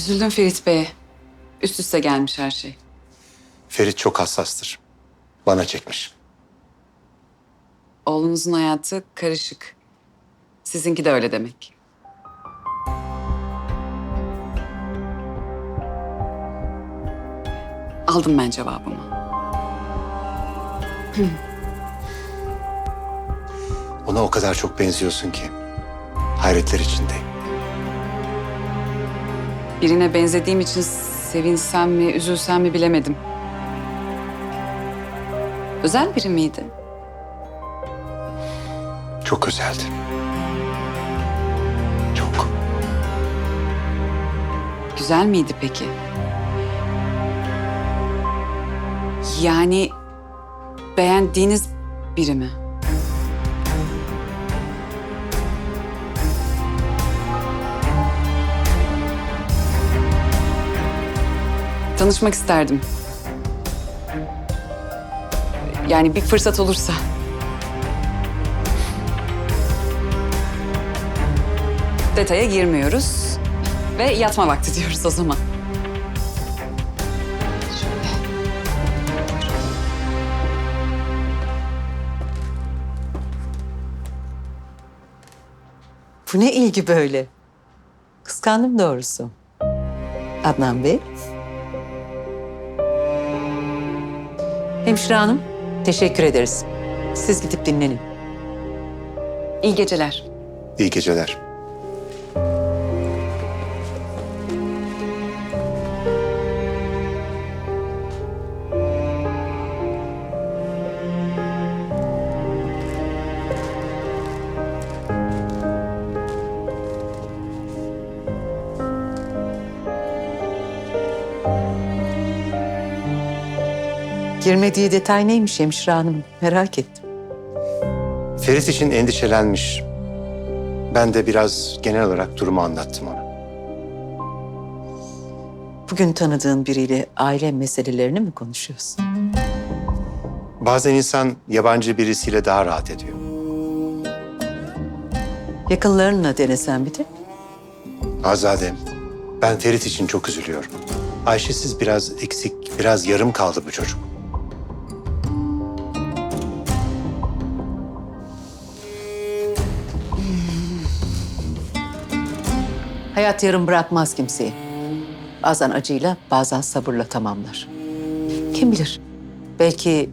Üzüldüm Ferit Bey'e. Üst üste gelmiş her şey. Ferit çok hassastır. Bana çekmiş. Oğlunuzun hayatı karışık. Sizinki de öyle demek. Aldım ben cevabımı. Ona o kadar çok benziyorsun ki. Hayretler içindeyim. Birine benzediğim için sevinsem mi, üzülsem mi bilemedim. Özel biri miydi? Çok özeldi. Çok. Güzel miydi peki? Yani beğendiğiniz biri mi? Tanışmak isterdim. Yani bir fırsat olursa. Detaya girmiyoruz ve yatma vakti diyoruz o zaman. Bu ne ilgi böyle? Kıskandım doğrusu. Adnan Bey. Hemşire hanım, teşekkür ederiz. Siz gidip dinlenin. İyi geceler. İyi geceler. Girmediği detay neymiş hemşire hanım? Merak ettim. Ferit için endişelenmiş. Ben de biraz genel olarak durumu anlattım ona. Bugün tanıdığın biriyle aile meselelerini mi konuşuyorsun? Bazen insan yabancı birisiyle daha rahat ediyor. Yakınlarınla denesen bir de. Azadem, ben Ferit için çok üzülüyorum. Ayşe'siz biraz eksik, biraz yarım kaldı bu çocuk. Hayat yarım bırakmaz kimseyi. Bazen acıyla, bazen sabırla tamamlar. Kim bilir? Belki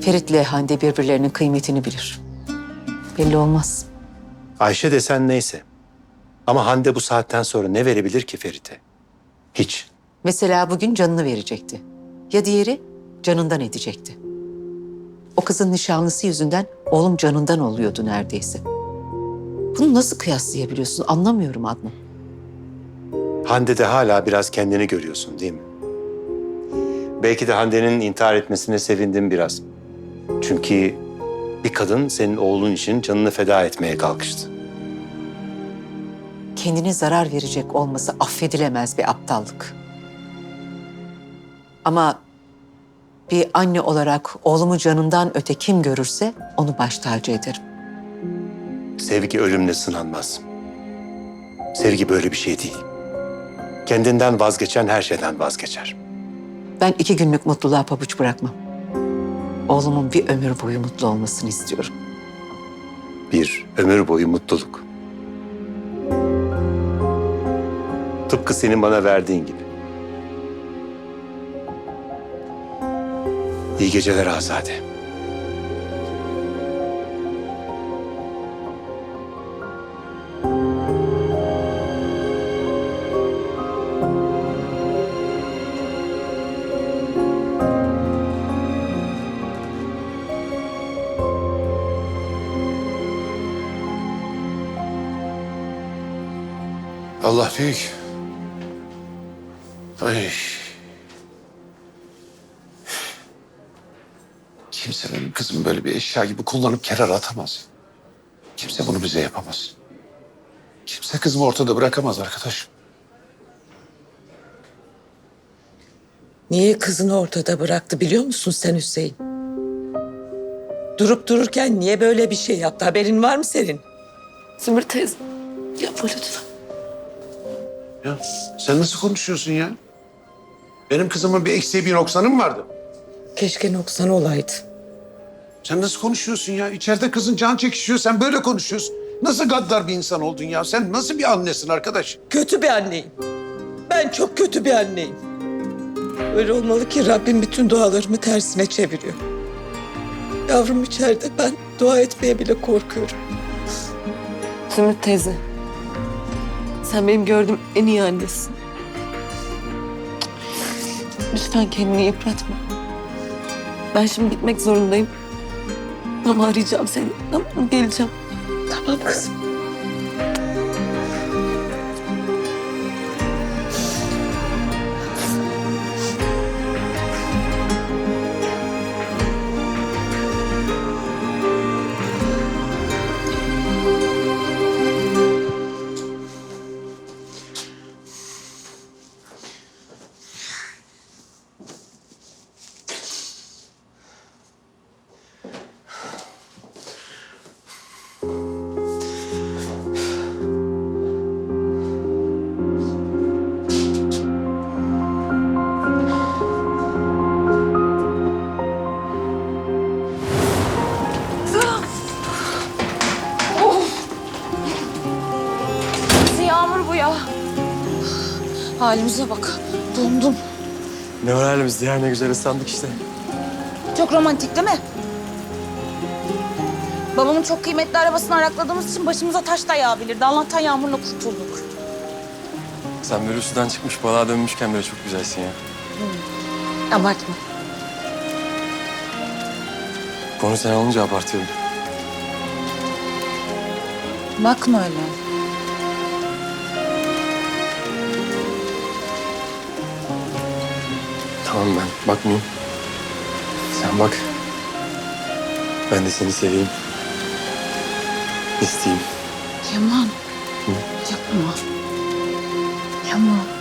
Ferit'le Hande birbirlerinin kıymetini bilir. Belli olmaz. Ayşe desen neyse. Ama Hande bu saatten sonra ne verebilir ki Ferit'e? Hiç. Mesela bugün canını verecekti. Ya diğeri canından edecekti. O kızın nişanlısı yüzünden oğlum canından oluyordu neredeyse. Bunu nasıl kıyaslayabiliyorsun anlamıyorum Adnan. Hande de hala biraz kendini görüyorsun değil mi? Belki de Hande'nin intihar etmesine sevindim biraz. Çünkü bir kadın senin oğlun için canını feda etmeye kalkıştı. Kendine zarar verecek olması affedilemez bir aptallık. Ama bir anne olarak oğlumu canından öte kim görürse onu baş tacı ederim. Sevgi ölümle sınanmaz. Sevgi böyle bir şey değil. Kendinden vazgeçen her şeyden vazgeçer. Ben iki günlük mutluluğa pabuç bırakmam. Oğlumun bir ömür boyu mutlu olmasını istiyorum. Bir ömür boyu mutluluk. Tıpkı senin bana verdiğin gibi. İyi geceler Azade. Allah büyük. Ay. Kimse benim kızımı böyle bir eşya gibi kullanıp kenara atamaz. Kimse bunu bize yapamaz. Kimse kızımı ortada bırakamaz arkadaş. Niye kızını ortada bıraktı biliyor musun sen Hüseyin? Durup dururken niye böyle bir şey yaptı? Haberin var mı senin? Zümrüt teyze yapma lütfen. Ya sen nasıl konuşuyorsun ya? Benim kızımın bir eksiği bir noksanı mı vardı? Keşke noksan olaydı. Sen nasıl konuşuyorsun ya? İçeride kızın can çekişiyor, sen böyle konuşuyorsun. Nasıl gaddar bir insan oldun ya? Sen nasıl bir annesin arkadaş? Kötü bir anneyim. Ben çok kötü bir anneyim. Öyle olmalı ki Rabbim bütün dualarımı tersine çeviriyor. Yavrum içeride ben dua etmeye bile korkuyorum. Zümrüt teyze. Sen benim gördüğüm en iyi annesin. Lütfen kendini yıpratma. Ben şimdi gitmek zorundayım. Ama arayacağım seni. Tamam mı? Geleceğim. Tamam kızım. Halimize bak. Dondum. Ne var halimizde ya ne güzel ıslandık işte. Çok romantik değil mi? Babamın çok kıymetli arabasını arakladığımız için başımıza taş da yağabilirdi. Allah'tan yağmurla kurtulduk. Sen böyle sudan çıkmış balığa dönmüşken böyle çok güzelsin ya. Abartma. Konu sen olunca abartıyorum. Bakma öyle. Tamam ben bakmayayım. Sen bak. Ben de seni seveyim. İsteyeyim. Yaman. Yapma. Yaman.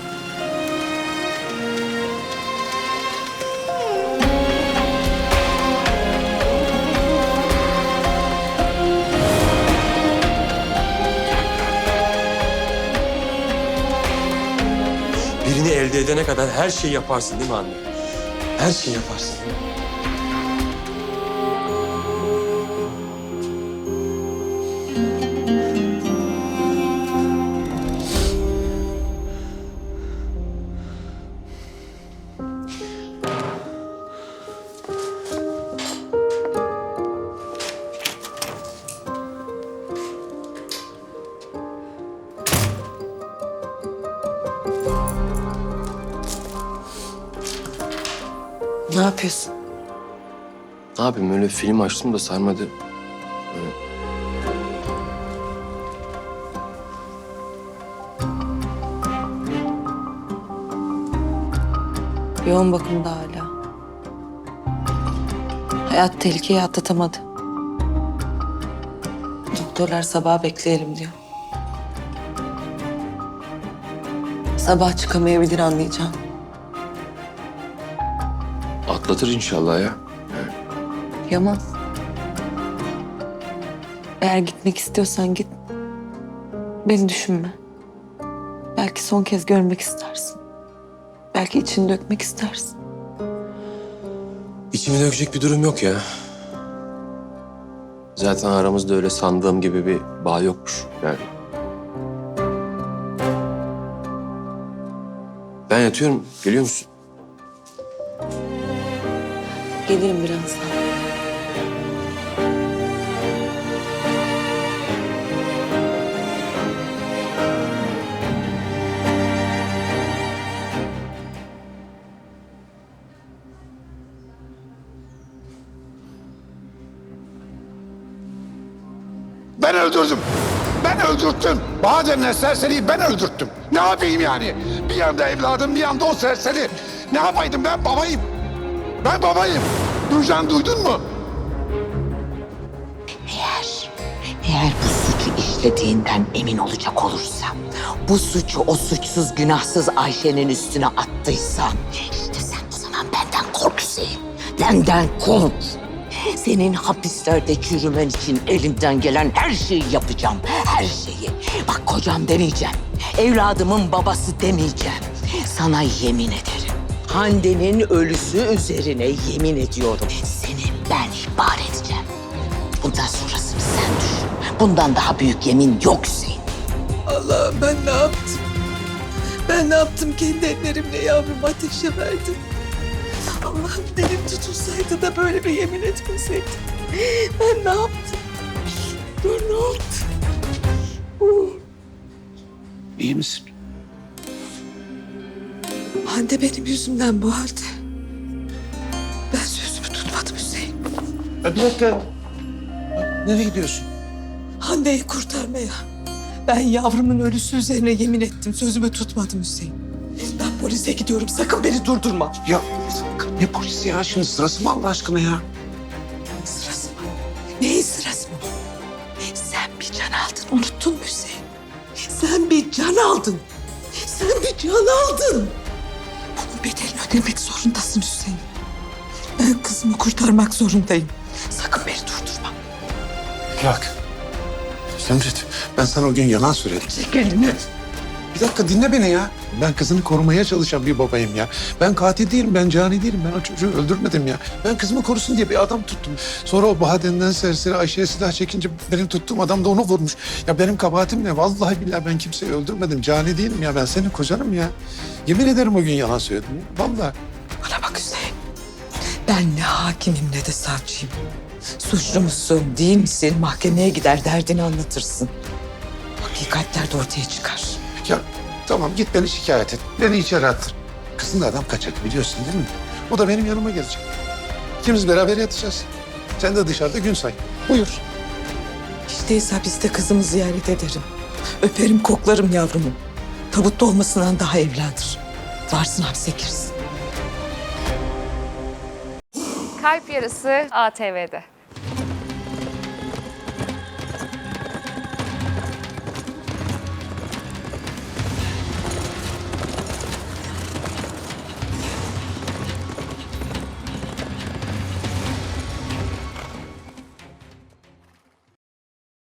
Elde edene kadar her şeyi yaparsın değil mi anne? Her şeyi yaparsın. değil mi? Yapıyorsun? Ne yapayım öyle film açtım da sarmadı. Yoğun bakımda hala. Hayat tehlikeyi atlatamadı. Doktorlar sabah bekleyelim diyor. Sabah çıkamayabilir anlayacağım. Atlatır inşallah ya. Yaman. Eğer gitmek istiyorsan git. Beni düşünme. Belki son kez görmek istersin. Belki içini dökmek istersin. İçimi dökecek bir durum yok ya. Zaten aramızda öyle sandığım gibi bir bağ yokmuş yani. Ben yatıyorum. Geliyor musun? Gelirim birazdan. Ben öldürdüm. Ben öldürttüm. Denilen serseriyi ben öldürttüm. Ne yapayım yani? Bir yanda evladım, bir yanda o serseri. Ne yapaydım ben babayım. Ben babayım. Duyacaksın duydun mu? Eğer, eğer bu suçu işlediğinden emin olacak olursam, bu suçu o suçsuz günahsız Ayşe'nin üstüne attıysa, işte sen o zaman benden kork Hüseyin. Benden kork. Senin hapislerde çürümen için elimden gelen her şeyi yapacağım. Her şeyi. Bak kocam demeyeceğim. Evladımın babası demeyeceğim. Sana yemin ederim. Hande'nin ölüsü üzerine yemin ediyorum. Seni ben ihbar edeceğim. Bundan sonrasını sen düşün. Bundan daha büyük yemin yok Hüseyin. Allah'ım ben ne yaptım? Ben ne yaptım kendi ellerimle yavrumu ateşe verdim. Allah'ım dilim tutulsaydı da böyle bir yemin etmeseydim. Ben ne yaptım? Dur ne oldu? İyi misin? Hande benim yüzümden bu halde. Ben sözümü tutmadım Hüseyin. Ya bir dakika. Nereye gidiyorsun? Hande'yi kurtarmaya. Ben yavrumun ölüsü üzerine yemin ettim. Sözümü tutmadım Hüseyin. Ben polise gidiyorum. Sakın beni durdurma. Ya ne polisi ya? Şimdi sırası mı Allah aşkına ya? Sırası mı? Neyin sırası mı? Sen bir can aldın. Unuttun mu Hüseyin? Sen bir can aldın. Sen bir can aldın. Ödemek zorundasın Hüseyin. Ben kızımı kurtarmak zorundayım. Sakın beni durdurma. Bak. Semret, ben sana o gün yalan söyledim. Çek elini. Bir dakika dinle beni ya. Ben kızını korumaya çalışan bir babayım ya. Ben katil değilim, ben cani değilim. Ben o çocuğu öldürmedim ya. Ben kızımı korusun diye bir adam tuttum. Sonra o Bahaden'den serseri Ayşe'ye silah çekince benim tuttuğum adam da onu vurmuş. Ya benim kabahatim ne? Vallahi billahi ben kimseyi öldürmedim. Cani değilim ya. Ben senin kocanım ya. Yemin ederim o gün yalan söyledim. ya. Vallahi. Bana bak Hüseyin. Ben ne hakimim ne de savcıyım. Suçlu musun, değil misin? Mahkemeye gider derdini anlatırsın. Hakikatler de ortaya çıkar. Ya tamam git beni şikayet et. Beni içeri attır. Kızını da adam kaçırdı biliyorsun değil mi? O da benim yanıma gelecek. İkimiz beraber yatacağız. Sen de dışarıda gün say. Buyur. Hiç değilse hapiste kızımı ziyaret ederim. Öperim, koklarım yavrumu. Tabutta olmasından daha evladır. Varsın hapse girsin. Kalp Yarısı ATV'de.